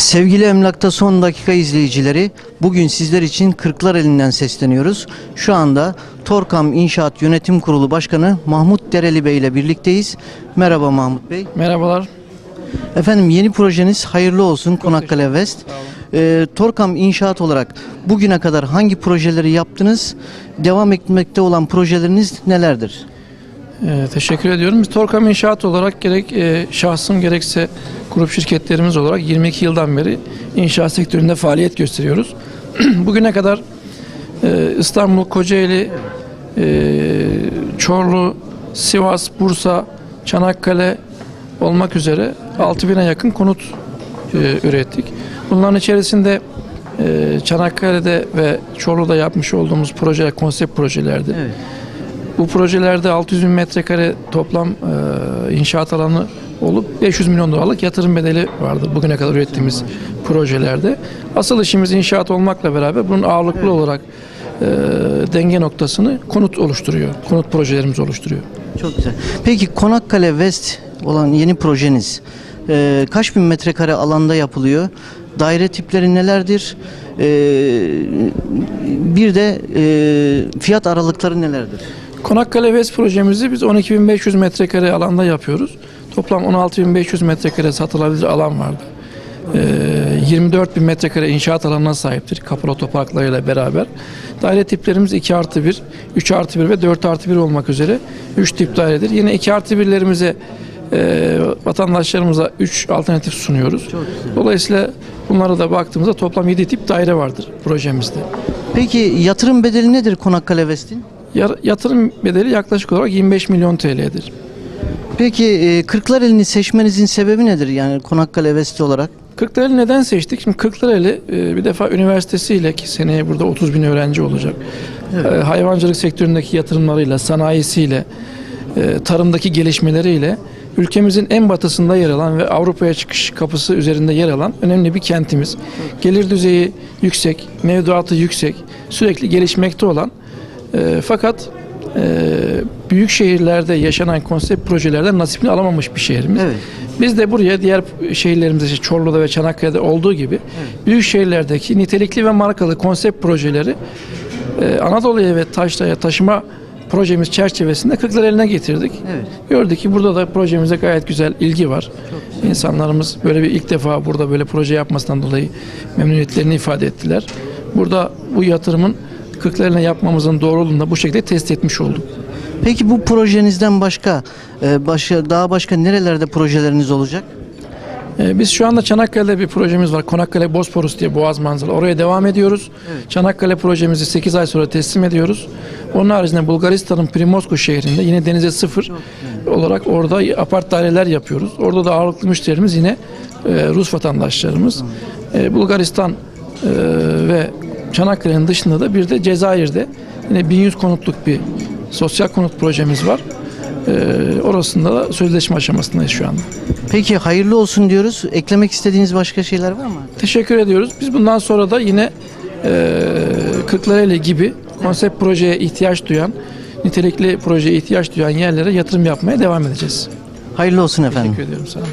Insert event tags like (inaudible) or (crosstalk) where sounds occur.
Sevgili Emlak'ta son dakika izleyicileri, bugün sizler için Kırklar elinden sesleniyoruz. Şu anda Torkam İnşaat Yönetim Kurulu Başkanı Mahmut Dereli Bey ile birlikteyiz. Merhaba Mahmut Bey. Merhabalar. Efendim yeni projeniz hayırlı olsun Konakkale West. Ee, Torkam İnşaat olarak bugüne kadar hangi projeleri yaptınız? Devam etmekte olan projeleriniz nelerdir? Ee, teşekkür ediyorum. Biz Torkam İnşaat olarak gerek e, şahsım gerekse grup şirketlerimiz olarak 22 yıldan beri inşaat sektöründe faaliyet gösteriyoruz. (clears throat) Bugüne kadar e, İstanbul, Kocaeli, e, Çorlu, Sivas, Bursa, Çanakkale olmak üzere 6000'e yakın konut e, ürettik. Bunların içerisinde e, Çanakkale'de ve Çorlu'da yapmış olduğumuz projeler konsept projelerdi. Evet. Bu projelerde 600 bin metrekare toplam e, inşaat alanı olup 500 milyon dolarlık yatırım bedeli vardı bugüne kadar ürettiğimiz projelerde. Asıl işimiz inşaat olmakla beraber bunun ağırlıklı olarak e, denge noktasını konut oluşturuyor. Konut projelerimiz oluşturuyor. Çok güzel. Peki Konakkale West olan yeni projeniz e, kaç bin metrekare alanda yapılıyor? Daire tipleri nelerdir? E, bir de e, fiyat aralıkları nelerdir? Konakkale West projemizi biz 12.500 metrekare alanda yapıyoruz. Toplam 16.500 metrekare satılabilir alan vardı. Ee, 24 bin metrekare inşaat alanına sahiptir kapalı otoparklarıyla beraber. Daire tiplerimiz 2 artı 1, 3 artı 1 ve 4 artı 1 olmak üzere 3 tip dairedir. Yine 2 artı 1'lerimize e, vatandaşlarımıza 3 alternatif sunuyoruz. Dolayısıyla bunlara da baktığımızda toplam 7 tip daire vardır projemizde. Peki yatırım bedeli nedir Konakkale West'in? Yatırım bedeli yaklaşık olarak 25 milyon TL'dir. Peki e, Kırklareli'ni seçmenizin sebebi nedir yani Konakkale West olarak? Kırklareli neden seçtik? Şimdi Kırklareli e, bir defa üniversitesiyle ki seneye burada 30 bin öğrenci olacak. E, Hayvancılık sektöründeki yatırımlarıyla, sanayisiyle, e, tarımdaki gelişmeleriyle ülkemizin en batısında yer alan ve Avrupa'ya çıkış kapısı üzerinde yer alan önemli bir kentimiz. Gelir düzeyi yüksek, mevduatı yüksek, sürekli gelişmekte olan e, fakat e, büyük şehirlerde yaşanan konsept projelerden nasibini alamamış bir şehrimiz. Evet. Biz de buraya diğer şehirlerimizde işte Çorlu'da ve Çanakkale'de olduğu gibi büyük şehirlerdeki nitelikli ve markalı konsept projeleri e, Anadolu'ya ve Taşra'ya taşıma projemiz çerçevesinde Kırklar eline getirdik. Evet. Gördük ki burada da projemize gayet güzel ilgi var. İnsanlarımız böyle bir ilk defa burada böyle proje yapmasından dolayı memnuniyetlerini ifade ettiler. Burada bu yatırımın Kırklareli'ne yapmamızın doğruluğunu da bu şekilde test etmiş olduk. Peki bu projenizden başka, e, başka daha başka nerelerde projeleriniz olacak? Ee, Biz şu anda Çanakkale'de bir projemiz var. Konakkale Bosporus diye Boğaz manzaralı. Oraya devam ediyoruz. Çanakkale projemizi 8 ay sonra teslim ediyoruz. Onun haricinde Bulgaristan'ın Primorsko şehrinde yine denize sıfır olarak orada apart daireler yapıyoruz. Orada da ağırlıklı müşterimiz yine e, Rus vatandaşlarımız. E, Bulgaristan e, ve Çanakkale'nin dışında da bir de Cezayir'de yine 1100 konutluk bir sosyal konut projemiz var. E, orasında da sözleşme aşamasındayız şu anda. Peki hayırlı olsun diyoruz. Eklemek istediğiniz başka şeyler var mı? Teşekkür ediyoruz. Biz bundan sonra da yine e, Kırklareli gibi konsept projeye ihtiyaç duyan, nitelikli projeye ihtiyaç duyan yerlere yatırım yapmaya devam edeceğiz. Hayırlı olsun efendim. Teşekkür ediyorum sana.